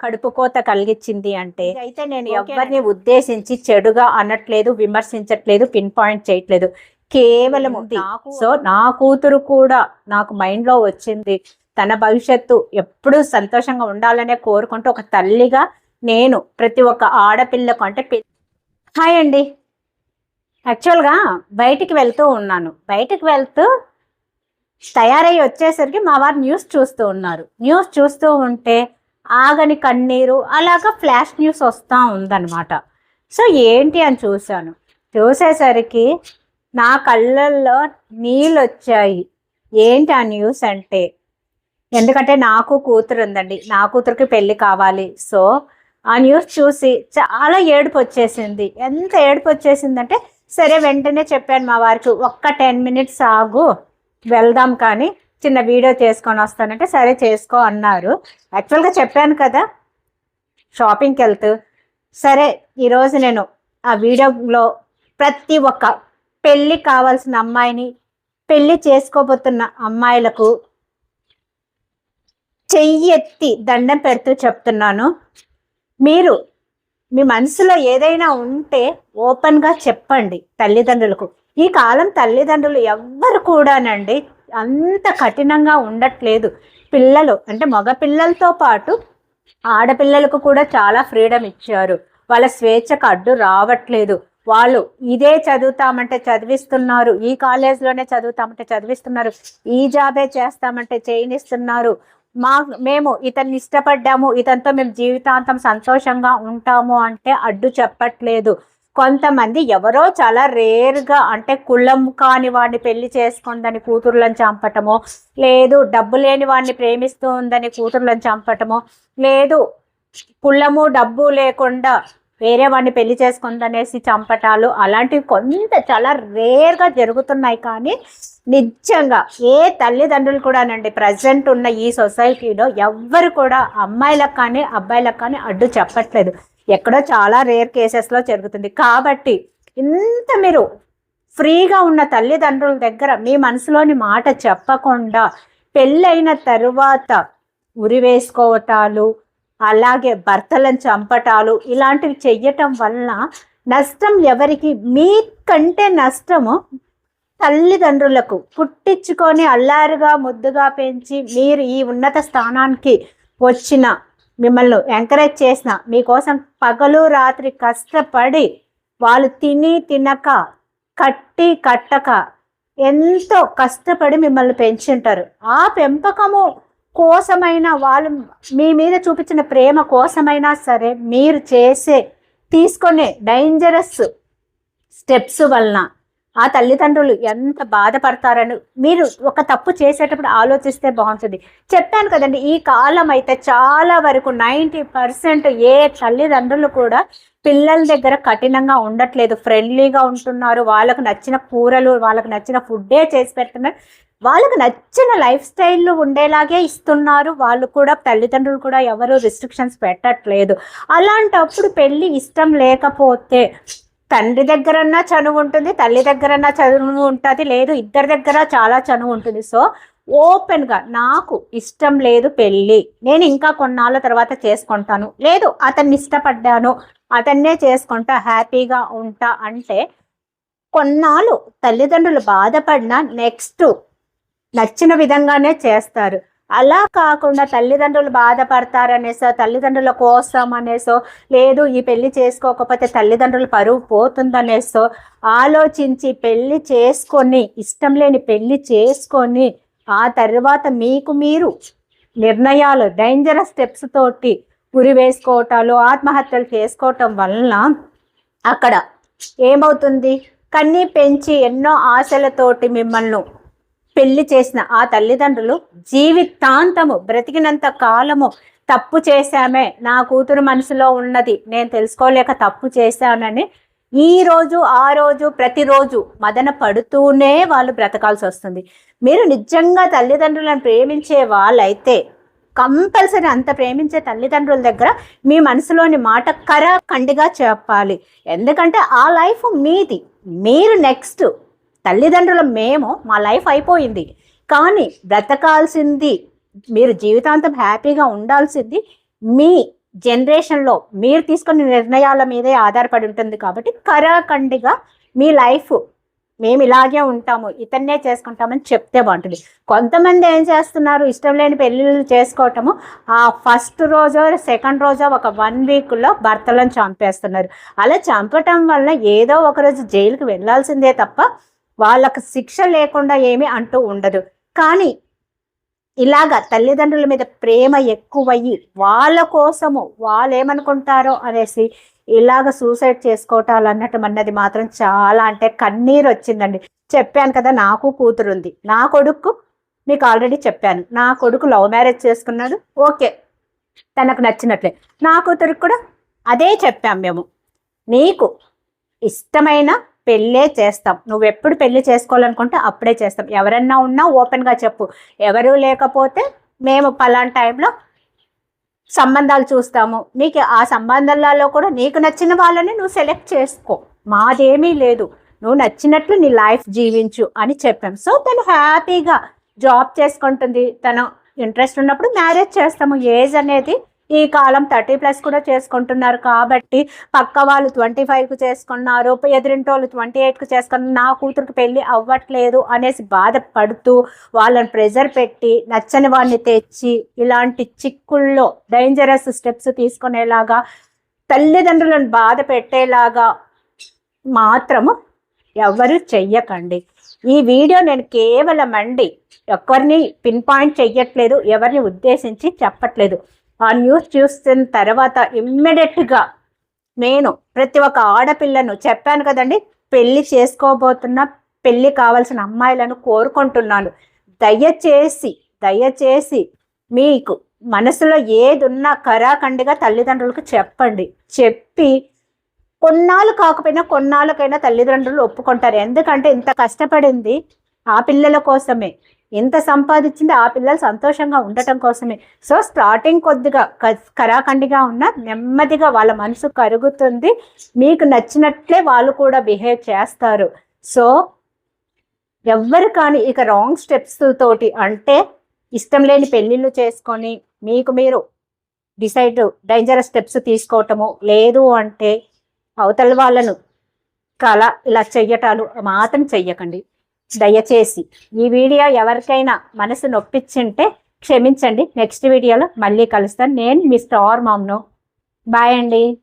కడుపు కోత కలిగించింది అంటే అయితే నేను ఎవరిని ఉద్దేశించి చెడుగా అనట్లేదు విమర్శించట్లేదు పిన్ పాయింట్ చేయట్లేదు. కేవలం సో నా కూతురు కూడా నాకు మైండ్లో వచ్చింది. తన భవిష్యత్తు ఎప్పుడూ సంతోషంగా ఉండాలనే కోరుకుంటూ ఒక తల్లిగా నేను ప్రతి ఒక్క ఆడపిల్లకు అంటే హాయ్ అండి. యాక్చువల్గా బయటికి వెళ్తూ ఉన్నాను. బయటికి వెళ్తూ తయారై వచ్చేసరికి మా వారు న్యూస్ చూస్తూ ఉన్నారు. న్యూస్ చూస్తూ ఉంటే ఆగని కన్నీరు అలాగా ఫ్లాష్ న్యూస్ వస్తూ ఉందన్నమాట. సో ఏంటి అని చూశాను. చూసేసరికి నా కళ్ళల్లో నీళ్ళు వచ్చాయి ఏంటి ఆ న్యూస్ అంటే? ఎందుకంటే నాకు కూతురు ఉందండి నా కూతురికి పెళ్ళి కావాలి. సో ఆ న్యూస్ చూసి చాలా ఏడుపు వచ్చేసింది ఎంత ఏడుపు వచ్చేసిందంటే సరే వెంటనే చెప్పాను మా వారికి ఒక్క టెన్ మినిట్స్ ఆగు వెళ్దాం కానీ చిన్న వీడియో చేసుకొని వస్తానంటే సరే చేసుకో అన్నారు. యాక్చువల్గా చెప్పాను కదా షాపింగ్కి వెళ్తూ. సరే ఈరోజు నేను ఆ వీడియోలో ప్రతి ఒక్క పెళ్ళి కావాల్సిన అమ్మాయిని పెళ్ళి చేసుకోబోతున్న అమ్మాయిలకు చెయ్యి ఎత్తి దండం పెడుతూ చెప్తున్నాను. మీరు మీ మనసులో ఏదైనా ఉంటే ఓపెన్గా చెప్పండి తల్లిదండ్రులకు. ఈ కాలం తల్లిదండ్రులు ఎవ్వరు కూడానండి అంత కఠినంగా ఉండట్లేదు. పిల్లలు అంటే మగ పిల్లలతో పాటు ఆడపిల్లలకు కూడా చాలా ఫ్రీడమ్ ఇచ్చారు. వాళ్ళ స్వేచ్ఛకు అడ్డు రావట్లేదు. వాళ్ళు ఇదే చదువుతామంటే చదివిస్తున్నారు ఈ కాలేజ్లోనే చదువుతామంటే చదివిస్తున్నారు ఈ జాబే చేస్తామంటే చేయనిస్తున్నారు. మా మేము ఇతన్ని ఇష్టపడ్డాము ఇతనితో మేము జీవితాంతం సంతోషంగా ఉంటాము అంటే అడ్డు చెప్పట్లేదు. కొంతమంది ఎవరో చాలా రేర్గా అంటే కులం కాని వాడిని పెళ్ళి చేసుకుందని కూతుర్లను చంపటము లేదు డబ్బు లేని వాడిని ప్రేమిస్తూ ఉందని కూతుర్లను చంపటము లేదు కులము డబ్బు లేకుండా వేరే వాడిని పెళ్ళి చేసుకుందనేసి చంపటాలు అలాంటివి కొంత చాలా రేర్గా జరుగుతున్నాయి. కానీ నిజంగా ఏ తల్లిదండ్రులు కూడానండి ప్రజెంట్ ఉన్న ఈ సొసైటీలో ఎవ్వరు కూడా అమ్మాయిలకు కానీ అబ్బాయిలకు కానీ అడ్డు చెప్పట్లేదు. ఎక్కడో చాలా రేర్ కేసెస్లో జరుగుతుంది. కాబట్టి ఇంత మీరు ఫ్రీగా ఉన్న తల్లిదండ్రుల దగ్గర మీ మనసులోని మాట చెప్పకుండా పెళ్ళైన తరువాత ఉరి వేసుకోవటాలు అలాగే భర్తలను చంపటాలు ఇలాంటివి చెయ్యటం వలన నష్టం ఎవరికి? మీకంటే నష్టము తల్లిదండ్రులకు. పుట్టించుకొని అల్లారుగా ముద్దుగా పెంచి మీరు ఈ ఉన్నత స్థానానికి వచ్చిన మిమ్మల్ని ఎంకరేజ్ చేసిన. మీకోసం పగలు రాత్రి కష్టపడి వాళ్ళు తిని తినక కట్టి కట్టక ఎంతో కష్టపడి మిమ్మల్ని పెంచుంటారు. ఆ పెంపకము కోసమైనా వాళ్ళు మీ మీద చూపించిన ప్రేమ కోసమైనా సరే మీరు చేసే తీసుకునే డేంజరస్ స్టెప్స్ వలన ఆ తల్లిదండ్రులు ఎంత బాధపడతారని మీరు ఒక తప్పు చేసేటప్పుడు ఆలోచిస్తే బాగుంటుంది. చెప్పాను కదండి ఈ కాలం అయితే చాలా వరకు నైంటీ పర్సెంట్ ఏ తల్లిదండ్రులు కూడా పిల్లల దగ్గర కఠినంగా ఉండట్లేదు. ఫ్రెండ్లీగా ఉంటున్నారు. వాళ్ళకు నచ్చిన కూరలు వాళ్ళకు నచ్చిన ఫుడ్డే చేసి పెడుతున్నారు వాళ్ళకు నచ్చిన లైఫ్ స్టైల్ ఉండేలాగే ఇస్తున్నారు. వాళ్ళు కూడా తల్లిదండ్రులు కూడా ఎవరు రిస్ట్రిక్షన్స్ పెట్టట్లేదు. అలాంటప్పుడు పెళ్ళి ఇష్టం లేకపోతే తండ్రి దగ్గరన్నా చనువు ఉంటుంది తల్లి దగ్గరన్నా చదువు ఉంటుంది లేదు ఇద్దరి దగ్గర చాలా చనువు ఉంటుంది. సో ఓపెన్గా నాకు ఇష్టం లేదు పెళ్ళి. నేను ఇంకా కొన్నాళ్ళ తర్వాత చేసుకుంటాను. లేదు అతన్ని ఇష్టపడ్డాను అతన్నే చేసుకుంటా హ్యాపీగా ఉంటా అంటే కొన్నాళ్ళు తల్లిదండ్రులు బాధపడినా నెక్స్ట్ నచ్చిన విధంగానే చేస్తారు. అలా కాకుండా తల్లిదండ్రులు బాధపడతారనేసో తల్లిదండ్రుల కోసం అనేసో లేదు ఈ పెళ్ళి చేసుకోకపోతే తల్లిదండ్రులు పరువు పోతుందనేసో ఆలోచించి పెళ్ళి చేసుకొని ఇష్టం లేని పెళ్ళి చేసుకొని ఆ తర్వాత మీకు మీరు నిర్ణయాలు డేంజరస్ స్టెప్స్ తోటి ఉరి వేసుకోవటాలు ఆత్మహత్యలు చేసుకోవటం వలన అక్కడ ఏమవుతుంది? కన్నీ పెంచి ఎన్నో ఆశలతోటి మిమ్మల్ని పెళ్ళి చేసిన ఆ తల్లిదండ్రులు జీవితాంతము బ్రతికినంత కాలము తప్పు చేశామే. నా కూతురు మనసులో ఉన్నది. నేను తెలుసుకోలేక తప్పు చేశానని ఈ రోజు ఆ రోజు ప్రతిరోజు మదన పడుతూనే వాళ్ళు బ్రతకాల్సి వస్తుంది. మీరు నిజంగా తల్లిదండ్రులను ప్రేమించే వాళ్ళైతే కంపల్సరీ అంత ప్రేమించే తల్లిదండ్రుల దగ్గర మీ మనసులోని మాట కరా కండిగా చెప్పాలి. ఎందుకంటే ఆ లైఫ్ మీది. మీరు నెక్స్ట్ తల్లిదండ్రులు మేము మా లైఫ్ అయిపోయింది. కానీ బ్రతకాల్సింది మీరు జీవితాంతం హ్యాపీగా ఉండాల్సింది మీ జనరేషన్లో మీరు తీసుకున్న నిర్ణయాల మీదే ఆధారపడి ఉంటుంది కాబట్టి కరాఖండిగా మీ లైఫ్ మేము ఇలాగే ఉంటాము ఇతన్నే చేసుకుంటామని చెప్తే బాగుంటుంది. కొంతమంది ఏం చేస్తున్నారు ఇష్టం లేని పెళ్ళిళ్ళు చేసుకోవటము ఆ ఫస్ట్ రోజో సెకండ్ రోజో ఒక వన్ వీక్లో భర్తలను చంపేస్తున్నారు. అలా చంపటం వల్ల ఏదో ఒక రోజు జైలుకి వెళ్ళాల్సిందే తప్ప వాళ్ళకు శిక్ష లేకుండా ఏమీ అంటూ ఉండదు. కానీ ఇలాగ తల్లిదండ్రుల మీద ప్రేమ ఎక్కువయ్యి వాళ్ళ కోసము వాళ్ళు ఏమనుకుంటారో అనేసి ఇలాగ సూసైడ్ చేసుకోవటాలు అన్నట్టు అన్నది మాత్రం చాలా అంటే కన్నీరు వచ్చిందండి. చెప్పాను కదా నాకు కూతురు ఉంది నా కొడుకు మీకు ఆల్రెడీ చెప్పాను. నా కొడుకు లవ్ మ్యారేజ్ చేసుకున్నాడు. ఓకే తనకు నచ్చినట్లే. నా కూతురికి కూడా అదే చెప్పాం మేము. నీకు ఇష్టమైన పెళ్ళే చేస్తాం. నువ్వు ఎప్పుడు పెళ్ళి చేసుకోవాలనుకుంటే అప్పుడే చేస్తాం. ఎవరన్నా ఉన్నా ఓపెన్గా చెప్పు. ఎవరు లేకపోతే మేము పలానా టైంలో సంబంధాలు చూస్తాము. నీకు ఆ సంబంధాలలో కూడా నీకు నచ్చిన వాళ్ళని నువ్వు సెలెక్ట్ చేసుకో. మాదేమీ లేదు. నువ్వు నచ్చినట్లు నీ లైఫ్ జీవించు అని చెప్పాం. సో తను హ్యాపీగా జాబ్ చేసుకుంటుంది. తను ఇంట్రెస్ట్ ఉన్నప్పుడు మ్యారేజ్ చేస్తాము. ఏజ్ అనేది ఈ కాలం థర్టీ ప్లస్ కూడా చేసుకుంటున్నారు కాబట్టి పక్క వాళ్ళు ట్వంటీ ఫైవ్కి చేసుకున్నారు ఎదురింటి వాళ్ళు ట్వంటీ ఎయిట్కి చేసుకున్నారు నా కూతురికి పెళ్ళి అవ్వట్లేదు అనేసి బాధపడుతూ వాళ్ళని ప్రెజర్ పెట్టి నచ్చని వాడిని తెచ్చి ఇలాంటి చిక్కుల్లో డేంజరస్ స్టెప్స్ తీసుకునేలాగా తల్లిదండ్రులను బాధ పెట్టేలాగా మాత్రము ఎవరు చెయ్యకండి. ఈ వీడియో నేను కేవలం అండి ఎవరిని పిన్ పాయింట్ చెయ్యట్లేదు ఎవరిని ఉద్దేశించి చెప్పట్లేదు. ఆ న్యూస్ చూసిన తర్వాత ఇమ్మీడియట్గా నేను ప్రతి ఒక్క ఆడపిల్లను చెప్పాను కదండి పెళ్ళి చేసుకోబోతున్న పెళ్ళి కావాల్సిన అమ్మాయిలను కోరుకుంటున్నాను. దయచేసి దయచేసి మీకు మనసులో ఏది ఉన్నా కరాఖండిగా తల్లిదండ్రులకు చెప్పండి. చెప్పి కొన్నాళ్ళు కాకపోయినా కొన్నాళ్ళకైనా తల్లిదండ్రులు ఒప్పుకుంటారు. ఎందుకంటే ఇంత కష్టపడింది ఆ పిల్లల కోసమే. ఎంత సంపాదించింది ఆ పిల్లలు సంతోషంగా ఉండటం కోసమే. సో స్టార్టింగ్ కొద్దిగా కరాఖండిగా ఉన్న నెమ్మదిగా వాళ్ళ మనసు కరుగుతుంది. మీకు నచ్చినట్లే వాళ్ళు కూడా బిహేవ్ చేస్తారు. సో ఎవ్వరు కానీ ఇక రాంగ్ స్టెప్స్ తోటి అంటే ఇష్టం లేని పెళ్ళిళ్ళు చేసుకొని మీకు మీరు డిసైడ్ డేంజరస్ స్టెప్స్ తీసుకోవటము లేదు అంటే అవతల వాళ్ళను కళ ఇలా చెయ్యటాలు మాత్రం చెయ్యకండి. దయచేసి ఈ వీడియో ఎవరికైనా మనసు నొప్పించుంటే క్షమించండి. నెక్స్ట్ వీడియోలో మళ్ళీ కలుస్తాను. నేను మీ స్టార్ మామ్ను బాయ్ అండి.